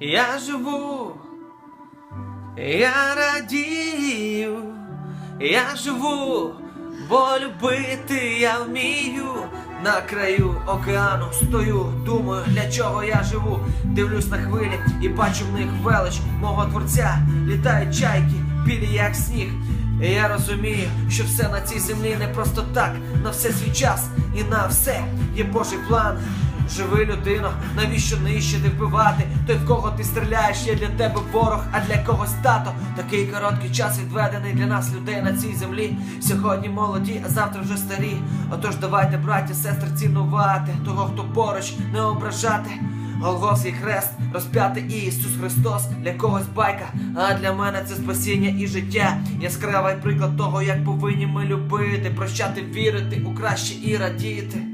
Я живу, я радію, я живу, бо любити я вмію. На краю океану стою, думаю, для чого я живу. Дивлюсь на хвилі і бачу в них велич мого творця. Літають чайки, білі як сніг. І я розумію, що все на цій землі не просто так, на все свій час і на все є Божий план. Живи, людино, навіщо нищити, вбивати? Той, в кого ти стріляєш, є для тебе ворог, а для когось тато. Такий короткий час відведений для нас, людей на цій землі. Сьогодні молоді, а завтра вже старі. Отож, давайте, браття, сестри, цінувати того, хто поруч, не ображати. Голгофський хрест, розп'ятий Ісус Христос, для когось байка, а для мене це спасіння і життя. Яскравий приклад того, як повинні ми любити, прощати, вірити у краще і радіти.